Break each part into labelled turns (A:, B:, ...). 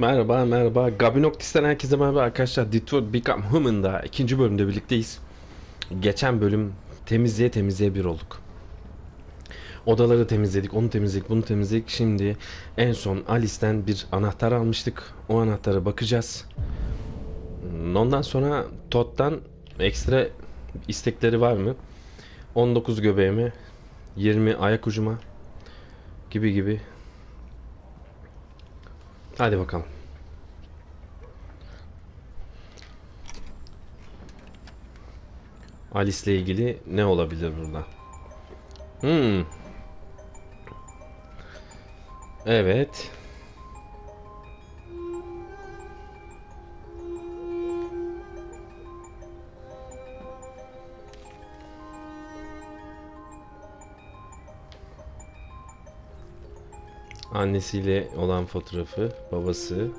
A: Merhaba merhaba. Gabinoktis'ten herkese merhaba arkadaşlar. Detroit Become Human'da ikinci bölümde birlikteyiz. Geçen bölüm temizliğe temizliğe bir olduk. Odaları temizledik, onu temizledik, bunu temizledik. Şimdi en son Alice'den bir anahtar almıştık. O anahtara bakacağız. Ondan sonra Todd'dan ekstra istekleri var mı? 19 göbeğime, 20 ayak ucuma gibi gibi Hadi bakalım. Alice ile ilgili ne olabilir burada? Hmm. Evet. Annesiyle olan fotoğrafı, babası.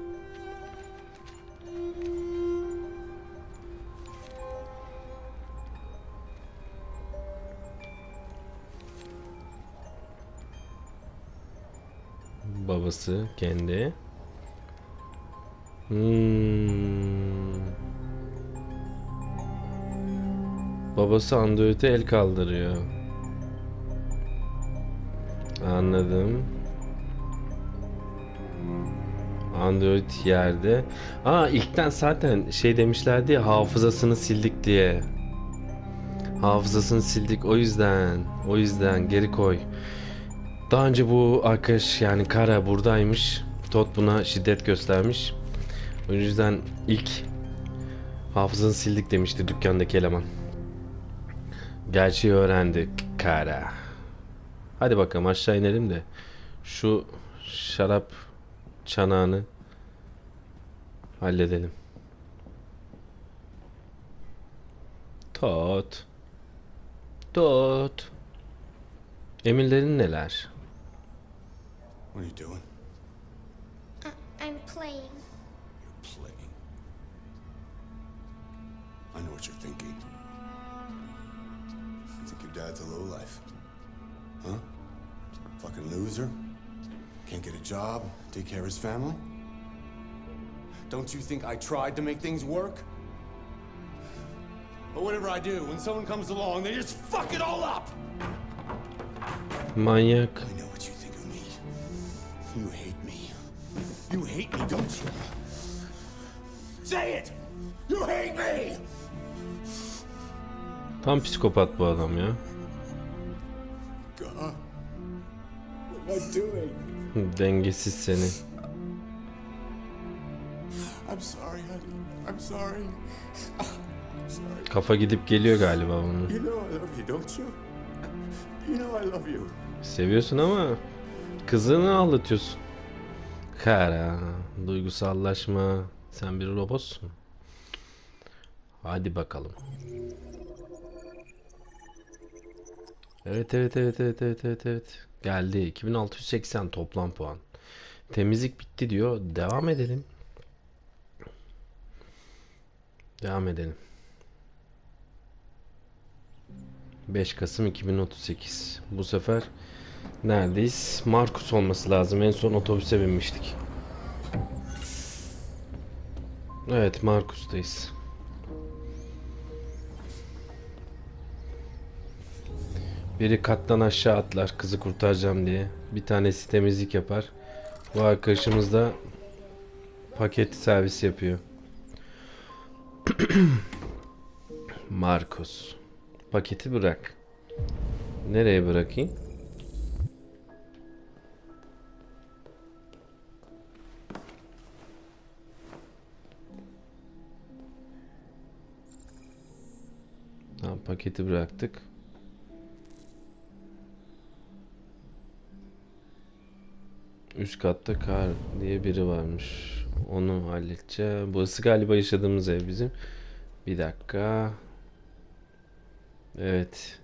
A: Babası kendi. Hmm. Babası Android'e el kaldırıyor. Anladım. Android yerde. Aa ilkten zaten şey demişlerdi ya hafızasını sildik diye. Hafızasını sildik o yüzden. O yüzden geri koy. Daha önce bu arkadaş yani Kara buradaymış. Todd buna şiddet göstermiş. O yüzden ilk hafızasını sildik demişti dükkandaki eleman. Gerçeği öğrendik Kara. Hadi bakalım aşağı inelim de şu şarap çanağını halledelim. Tot. Tot. Emirlerin neler?
B: What are you doing?
C: I- I'm playing.
B: You're playing. I know what you're thinking. You think your dad's a lowlife. Huh? Fucking loser? Can't get a job, take care of his family? Don't you think I tried to make things work? But whatever I do, when someone comes along, they just fuck it all up!
A: Manyak.
B: I know what you think of me. You hate me. You hate me, don't you? Say it! You hate me!
A: Tam psikopat bu adam ya.
B: God. What am I doing?
A: Dengesiz seni.
B: I'm sorry, honey. I'm sorry. I'm sorry.
A: Kafa gidip geliyor galiba bunun.
B: You know I love you, don't you? You know I love you.
A: Seviyorsun ama kızını ağlatıyorsun. Kara, duygusallaşma. Sen bir robotsun. Hadi bakalım. Evet evet evet evet evet evet evet. Geldi. 2680 toplam puan. Temizlik bitti diyor. Devam edelim. Devam edelim. 5 Kasım 2038. Bu sefer neredeyiz? Markus olması lazım. En son otobüse binmiştik. Evet, Markus'tayız. Biri kattan aşağı atlar kızı kurtaracağım diye. Bir tanesi temizlik yapar. Bu arkadaşımız da paket servis yapıyor. Markus. Paketi bırak. Nereye bırakayım? Tamam paketi bıraktık. Üst katta kar diye biri varmış. Onu halledeceğim. Burası galiba yaşadığımız ev bizim. Bir dakika. Evet.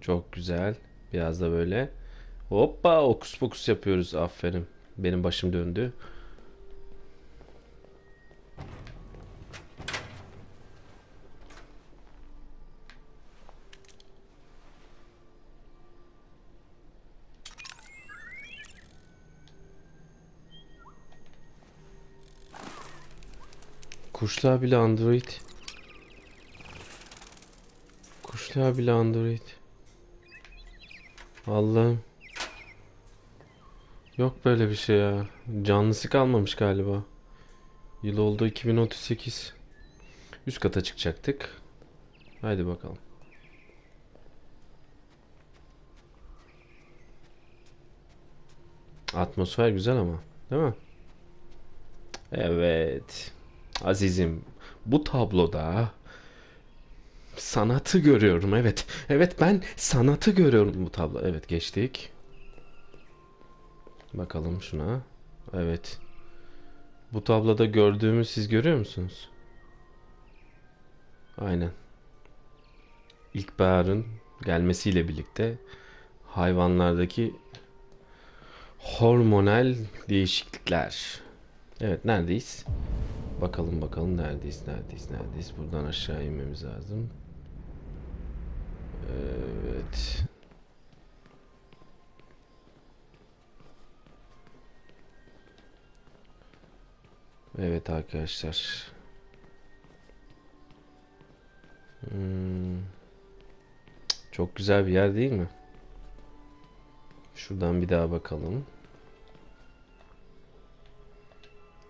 A: Çok güzel. Biraz da böyle. Hoppa okus pokus yapıyoruz. Aferin. Benim başım döndü. Kuşlar bile Android. Kuşlar bile Android. Allah'ım. Yok böyle bir şey ya. Canlısı kalmamış galiba. Yıl oldu 2038. Üst kata çıkacaktık. Haydi bakalım. Atmosfer güzel ama, değil mi? Evet. Azizim, bu tabloda sanatı görüyorum. Evet. Evet ben sanatı görüyorum bu tablo. Evet geçtik. Bakalım şuna. Evet. Bu tabloda gördüğümü siz görüyor musunuz? Aynen. İlkbaharın gelmesiyle birlikte hayvanlardaki hormonal değişiklikler. Evet neredeyiz? Bakalım bakalım neredeyiz neredeyiz neredeyiz. Buradan aşağı inmemiz lazım. Evet. Evet arkadaşlar. Hmm. Çok güzel bir yer değil mi? Şuradan bir daha bakalım.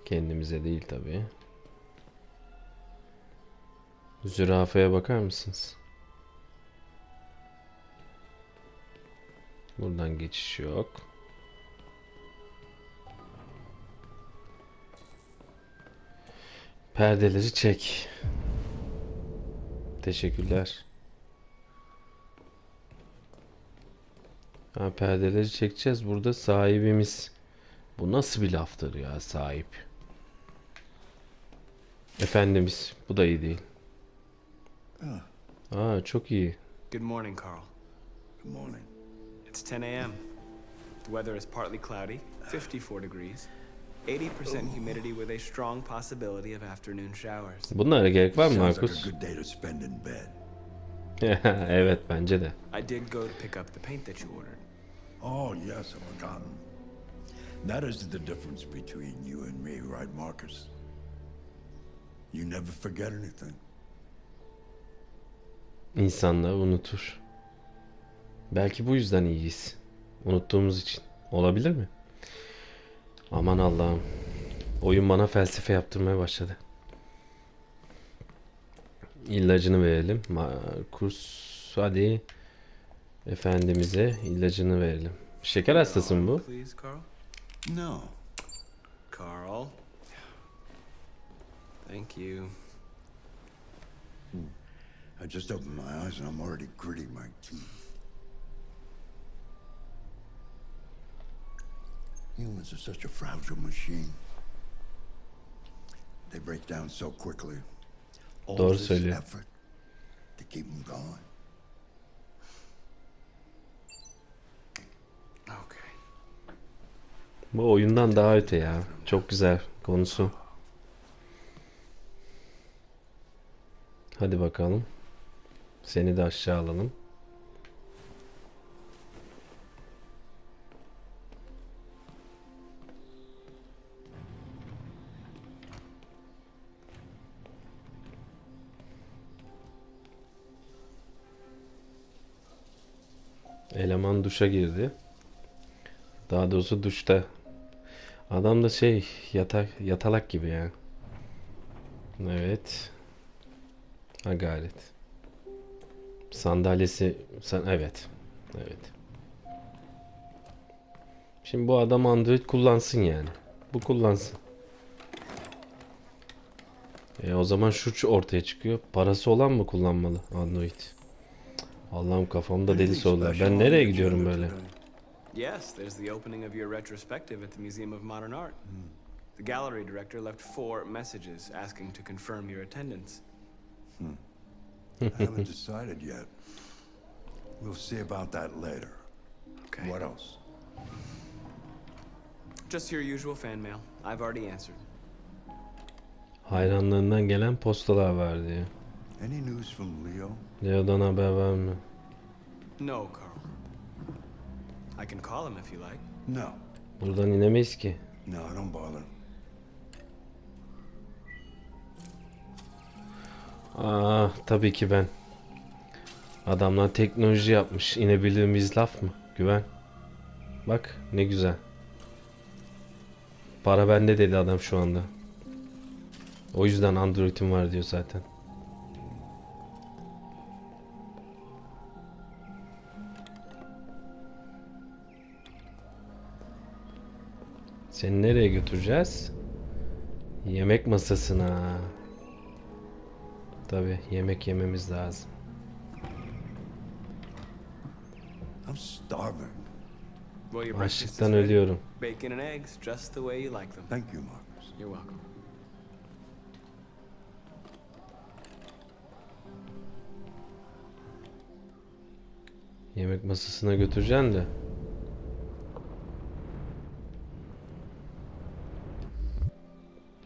A: Kendimize değil tabii. Zürafaya bakar mısınız? Buradan geçiş yok. Perdeleri çek. Teşekkürler. Ha, perdeleri çekeceğiz. Burada sahibimiz. Bu nasıl bir laftır ya sahip? Efendimiz. Bu da iyi değil. Aa çok iyi.
D: Good morning, Carl.
B: Good morning.
D: It's 10 a.m. The weather is partly cloudy, 54 degrees, 80% humidity with a strong possibility of afternoon showers.
A: Bunlara gerek var mı
E: Sounds like
A: Markus?
E: a good day to spend in bed.
A: evet bence de.
D: I did go to pick up the paint that you ordered.
E: Oh, yes, I've forgotten. That is the difference between you and me, right, Marcus? You never forget anything.
A: İnsanlar unutur. Belki bu yüzden iyiyiz. Unuttuğumuz için. Olabilir mi? Aman Allah'ım. Oyun bana felsefe yaptırmaya başladı. İllacını verelim. Markus hadi. Efendimize ilacını verelim. Şeker hastası mı bu?
E: No.
D: Carl. Thank you.
E: I just opened my eyes and I'm already gritting my teeth. Humans are such a fragile machine. They break down so quickly. All
A: Doğru
E: this
A: söylüyor.
E: effort to keep them going.
D: Okay.
A: Bu oyundan daha öte ya. Çok güzel konusu. Hadi bakalım. Seni de aşağı alalım. Eleman duşa girdi. Daha doğrusu duşta. Adam da şey yatak yatalak gibi ya. Evet. Ha gayret. Sandalyesi sen evet. Evet. Şimdi bu adam Android kullansın yani. Bu kullansın. E o zaman şu ortaya çıkıyor. Parası olan mı kullanmalı Android? Allah'ım kafamda deli sorular. Ben nereye gidiyorum böyle?
D: Yes, there's the opening of your retrospective at the Museum of Modern Art. The gallery director left four messages asking to confirm your attendance.
E: I haven't decided yet. We'll see about that later.
D: Okay.
E: What else?
D: Just your usual fan mail. I've already answered.
A: Hayranlarından gelen postalar var diyor.
E: Any news from Leo?
A: Leo'dan haber var mı?
D: No, Carl. I can call him if you like.
E: No.
A: Buradan inemeyiz ki.
E: No, don't bother.
A: Aa, tabii ki ben. Adamlar teknoloji yapmış. İnebildiğimiz laf mı? Güven. Bak ne güzel. Para bende dedi adam şu anda. O yüzden Android'im var diyor zaten. Seni nereye götüreceğiz? Yemek masasına. Tabi yemek yememiz lazım.
E: I'm starving.
D: Well, your breakfast is
A: Açlıktan
D: ready.
A: ölüyorum.
D: Bacon and eggs, just the way you like them.
E: Thank you, Marcus.
D: You're welcome.
A: Yemek masasına götüreceksin de.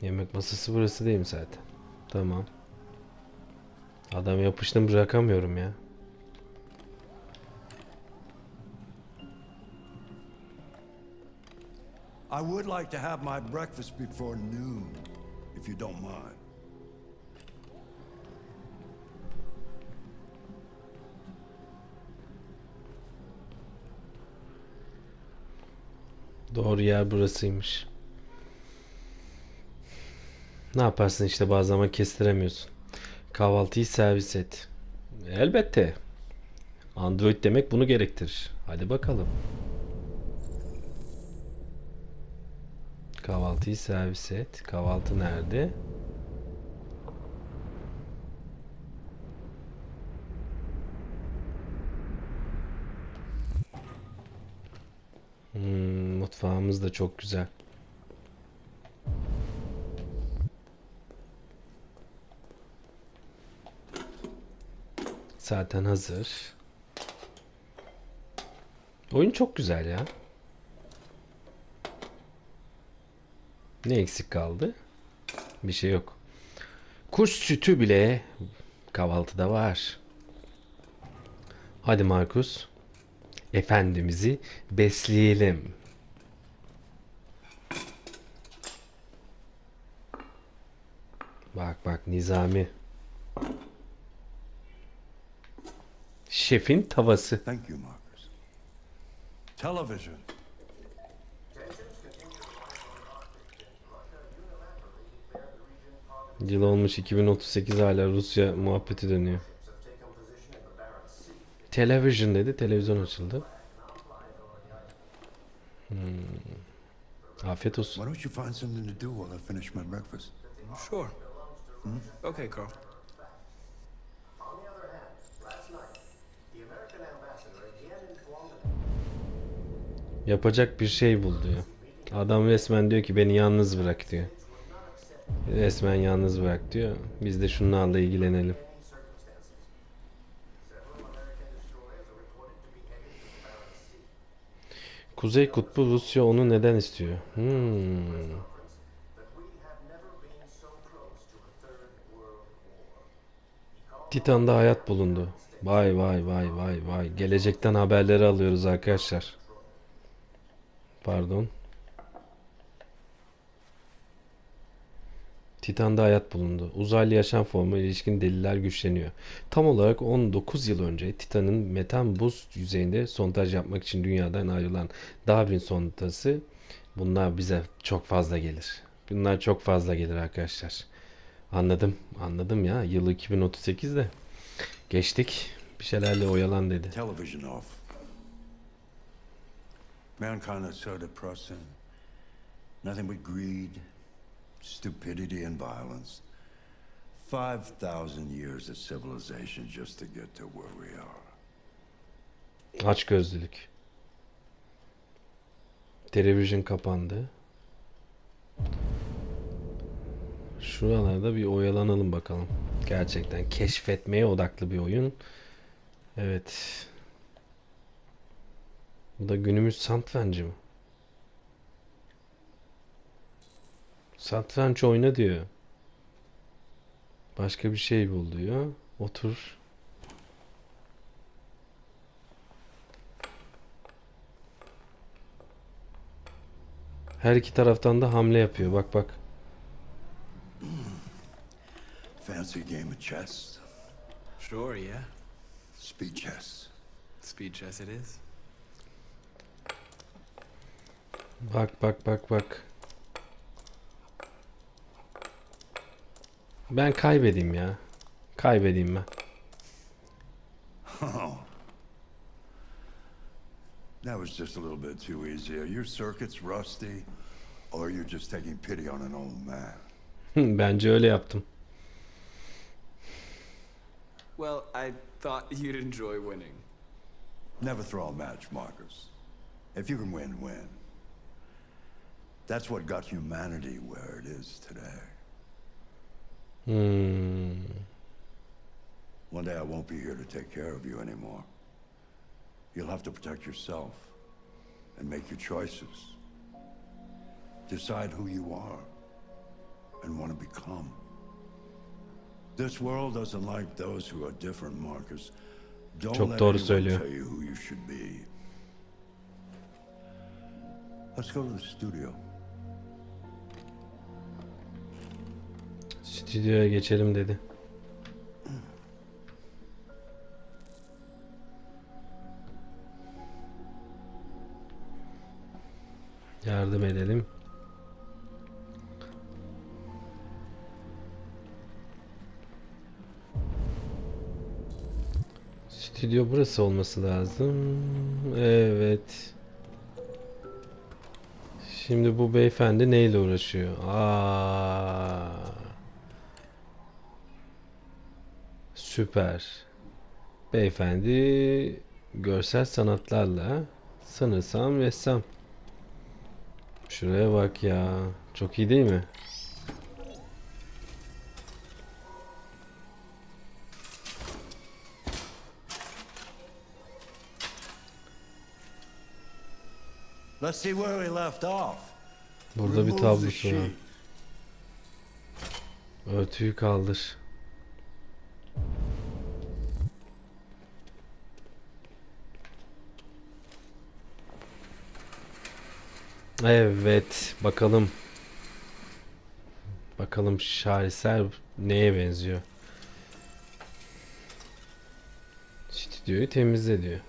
A: Yemek masası burası değil mi zaten? Tamam. Adam yapıştım bırakamıyorum ya.
E: I would like to have my breakfast before noon, if you don't mind.
A: Doğru yer burasıymış. Ne yaparsın işte bazı zaman kestiremiyorsun. Kahvaltıyı servis et. Elbette. Android demek bunu gerektirir. Hadi bakalım. Kahvaltıyı servis et. Kahvaltı nerede? Hmm, mutfağımız da çok güzel. Zaten hazır. Oyun çok güzel ya. Ne eksik kaldı? Bir şey yok. Kuş sütü bile kahvaltıda var. Hadi Markus. Efendimiz'i besleyelim. Bak bak Nizami. Şefin tavası.
E: Thank you, Marcus. Television.
A: Yıl olmuş 2038 hala Rusya muhabbeti dönüyor. Television dedi, televizyon açıldı. Hmm. Afiyet olsun.
E: Why don't you find something to do while I finish my breakfast?
D: Sure. Okay, Carl.
A: Yapacak bir şey bul diyor. Adam resmen diyor ki beni yalnız bırak diyor. Resmen yalnız bırak diyor. Biz de şunlarla ilgilenelim. Kuzey Kutbu Rusya onu neden istiyor? Hmm. Titan'da hayat bulundu. Vay vay vay vay vay. Gelecekten haberleri alıyoruz arkadaşlar. Pardon. Titan'da hayat bulundu. Uzaylı yaşam formu ilişkin deliller güçleniyor. Tam olarak 19 yıl önce Titan'ın metan buz yüzeyinde sondaj yapmak için dünyadan ayrılan Darwin sondası bunlar bize çok fazla gelir. Bunlar çok fazla gelir arkadaşlar. Anladım. Anladım ya. Yıl 2038'de. Geçtik. Bir şeylerle oyalan dedi.
E: Television off. Mankind is so depressing. Nothing but greed, stupidity, and violence. 5,000 years of civilization just to get to where we are.
A: Aç gözlülük. Televizyon kapandı. Şuralarda bir oyalanalım bakalım. Gerçekten keşfetmeye odaklı bir oyun. Evet. Bu da günümüz satrançı mı? Satranç oyna diyor. Başka bir şey bul diyor. Otur. Her iki taraftan da hamle yapıyor. Bak bak.
E: Fancy game of chess?
D: Sure, yeah.
E: Speed chess.
D: Speed chess it is.
A: Bak bak bak bak. Ben kaybedeyim ya. Kaybedeyim ben.
E: Oh. That was just a little bit too easy. Are your circuits rusty? Or you're just taking pity on an old man?
A: Bence öyle yaptım.
D: Well, I thought you'd enjoy winning.
E: Never throw a match, Marcus. If you can win, win. That's what got humanity where it is today.
A: Hmm.
E: One day I won't be here to take care of you anymore. You'll have to protect yourself and make your choices. Decide who you are and want to become. This world doesn't like those who are different, Marcus. Don't
A: Çok
E: let
A: doğru söylüyor.
E: tell you who you should be. Let's go to the studio.
A: Stüdyoya geçelim dedi. Yardım edelim. Stüdyo burası olması lazım. Evet. Şimdi bu beyefendi neyle uğraşıyor? Aa. Süper. Beyefendi görsel sanatlarla sanırsam ressam. Şuraya bak ya. Çok iyi değil mi?
E: Let's see where we left off.
A: Burada bir tablosu var. Örtüyü kaldır. Evet, bakalım. Bakalım şaheser neye benziyor? Stüdyoyu temizle diyor.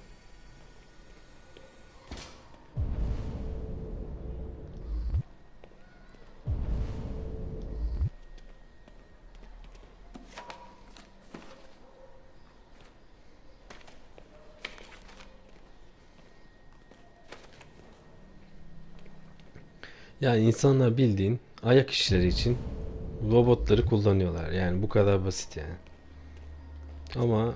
A: Yani insanlar bildiğin ayak işleri için robotları kullanıyorlar. Yani bu kadar basit yani. Ama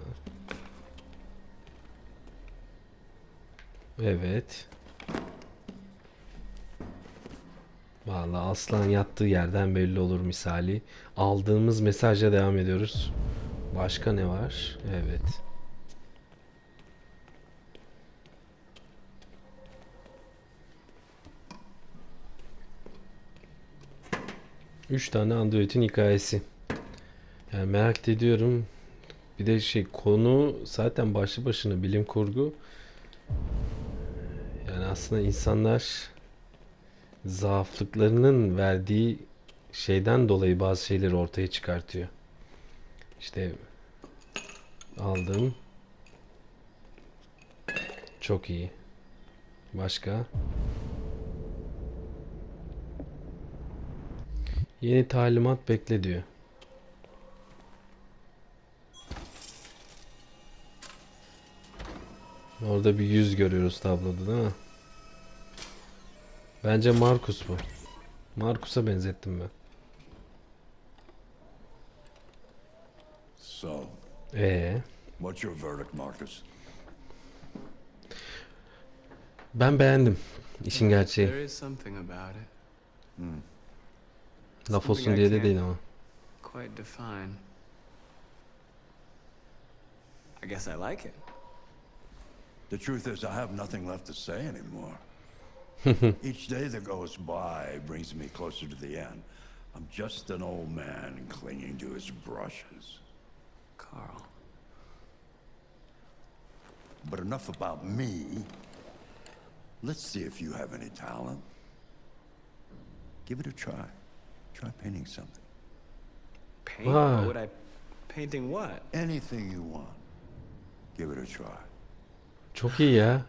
A: Evet. Vallahi aslan yattığı yerden belli olur misali. Aldığımız mesaja devam ediyoruz. Başka ne var? Evet. Üç tane Android'in hikayesi. Yani merak ediyorum. Bir de şey konu zaten başlı başına bilim kurgu. Yani aslında insanlar zaaflıklarının verdiği şeyden dolayı bazı şeyleri ortaya çıkartıyor. İşte aldım. Çok iyi. Başka? Yeni talimat bekle diyor. Orada bir yüz görüyoruz tabloda değil mi? Bence Markus bu. Markus'a benzettim ben.
E: So,
A: Ee,
E: what's your verdict, Marcus?
A: ben beğendim. İşin gerçeği.
D: There is something about it.
A: Laf
D: something
A: olsun
D: I
A: diye de
D: can't
A: değil ama.
D: Quite define. I guess I like it.
E: The truth is, I have nothing left to say anymore. Each day that goes by brings me closer to the end. I'm just an old man clinging to his brushes.
D: Carl.
E: But enough about me. Let's see if you have any talent. Give it a try. Try painting something.
D: Paint?
A: Wow.
D: What would I Painting what?
E: Anything you want. Give it a try.
A: Çok iyi ya.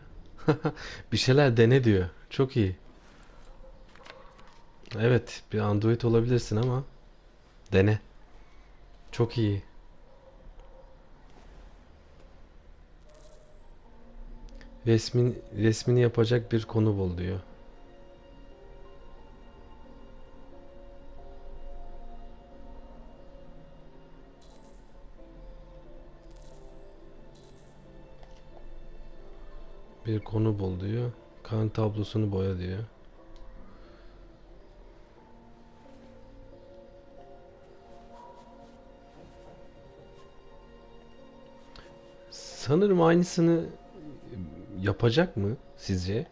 A: bir şeyler dene diyor. Çok iyi. Evet, bir android olabilirsin ama dene. Çok iyi. Resmin resmini yapacak bir konu bul diyor. Bir konu bul diyor. Kan tablosunu boya diyor. Sanırım aynısını yapacak mı sizce?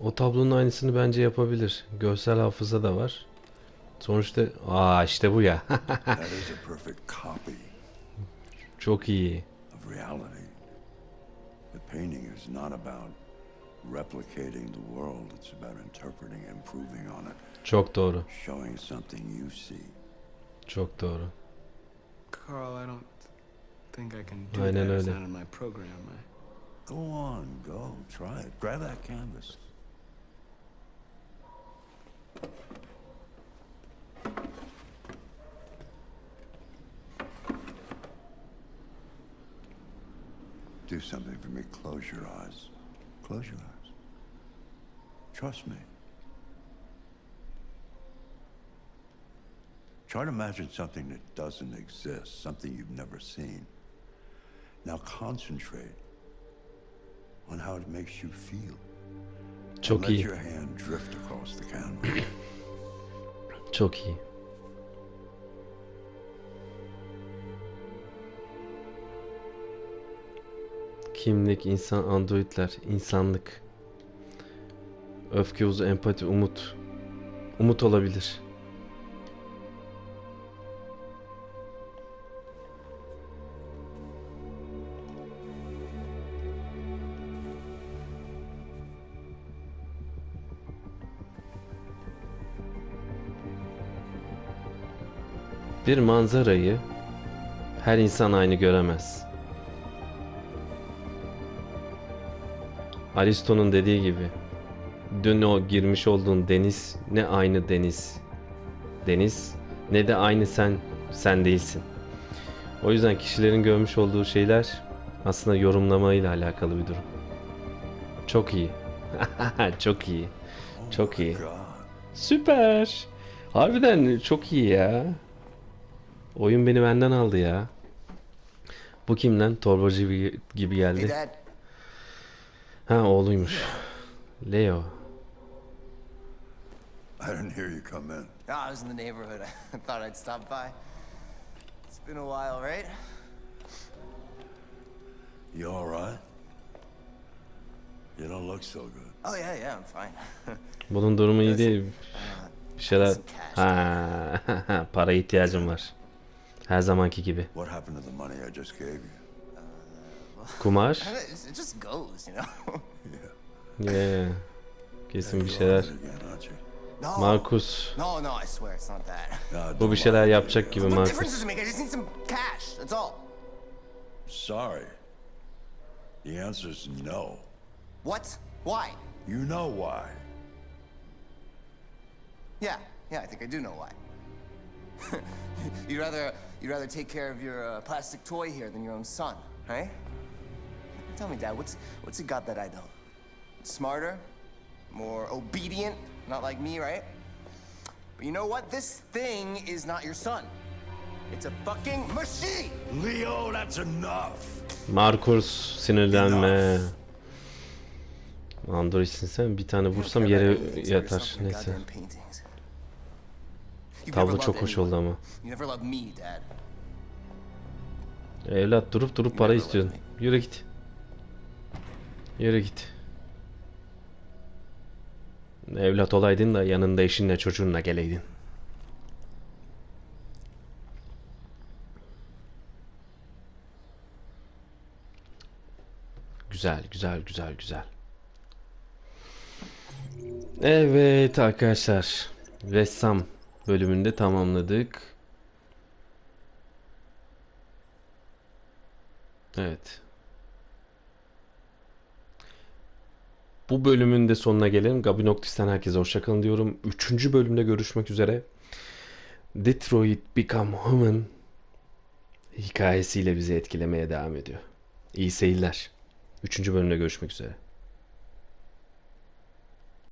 A: O tablonun aynısını bence yapabilir. Görsel hafıza da var. Sonuçta aa işte bu ya. Çok iyi.
E: Of reality. The painting is not about replicating the world. It's about interpreting, and improving on it,
A: Çok doğru.
E: showing something you see.
A: Çok doğru.
D: Carl, I don't think I can do
A: Aynen
D: that. It's
A: öyle.
D: not in my program. I...
E: Go on, go, try it. Grab that canvas. Do something for me. Close your eyes. Close your eyes. Trust me. Try to imagine something that doesn't exist, something you've never seen. Now concentrate on how it makes you feel.
A: Çok
E: let
A: iyi.
E: your hand drift across the canvas.
A: Çok iyi. Kimlik, insan, androidler, insanlık. Öfke, uzu, empati, umut. Umut olabilir. Bir manzarayı her insan aynı göremez. Aristo'nun dediği gibi dün o girmiş olduğun deniz ne aynı deniz deniz ne de aynı sen sen değilsin. O yüzden kişilerin görmüş olduğu şeyler aslında yorumlamayla alakalı bir durum. Çok iyi. Çok iyi. Çok iyi.
E: God.
A: Süper. Harbiden çok iyi ya. Oyun beni benden aldı ya. Bu kimden? Torbacı gibi, geldi. Ha oğluymuş. Leo.
E: I didn't hear you come in.
F: Ah, I was in the neighborhood. I thought I'd stop by. It's been a while, right?
E: You all right? You don't look so good.
F: Oh, yeah, yeah, I'm fine.
A: Bunun durumu iyi değil. Bir şeyler... Ha, para ihtiyacım var. Her zamanki gibi.
E: What happened to the money I just gave you?
A: Kumar.
F: it it just goes, you know?
A: Yeah. Kesin bir
E: You're
A: şeyler.
E: on it aren't you?
F: No.
A: Markus.
F: No, no, I swear it's not that.
E: Nah,
A: Bu
E: don't
A: bir şeyler
E: me.
A: yapacak gibi
F: What difference
A: Markus.
F: does it make? I just need some cash. That's all.
E: Sorry. The answer's no.
F: What? Why?
E: You know why.
F: Yeah, yeah, I think I do know why. you'd rather you'd rather take care of your uh, plastic toy here than your own son, right? Tell me, Dad, what's what's it got that I don't? Smarter, more obedient, not like me, right? But you know what? This thing is not your son. It's a fucking machine.
E: Leo, that's enough.
A: Markus sinirlenme. Androidsin sen. Bir tane vursam yere yatar. Neyse. Tablo çok hoş oldu ama. Evlat durup durup para istiyorsun. Yürü git. Yürü git. Evlat olaydın da yanında eşinle çocuğunla geleydin. Güzel, güzel, güzel, güzel. Evet arkadaşlar. Ressam bölümünde tamamladık. Evet. Bu bölümün de sonuna gelelim. Gabi Noctis'ten herkese hoşçakalın diyorum. Üçüncü bölümde görüşmek üzere. Detroit Become Human hikayesiyle bizi etkilemeye devam ediyor. İyi seyirler. Üçüncü bölümde görüşmek üzere.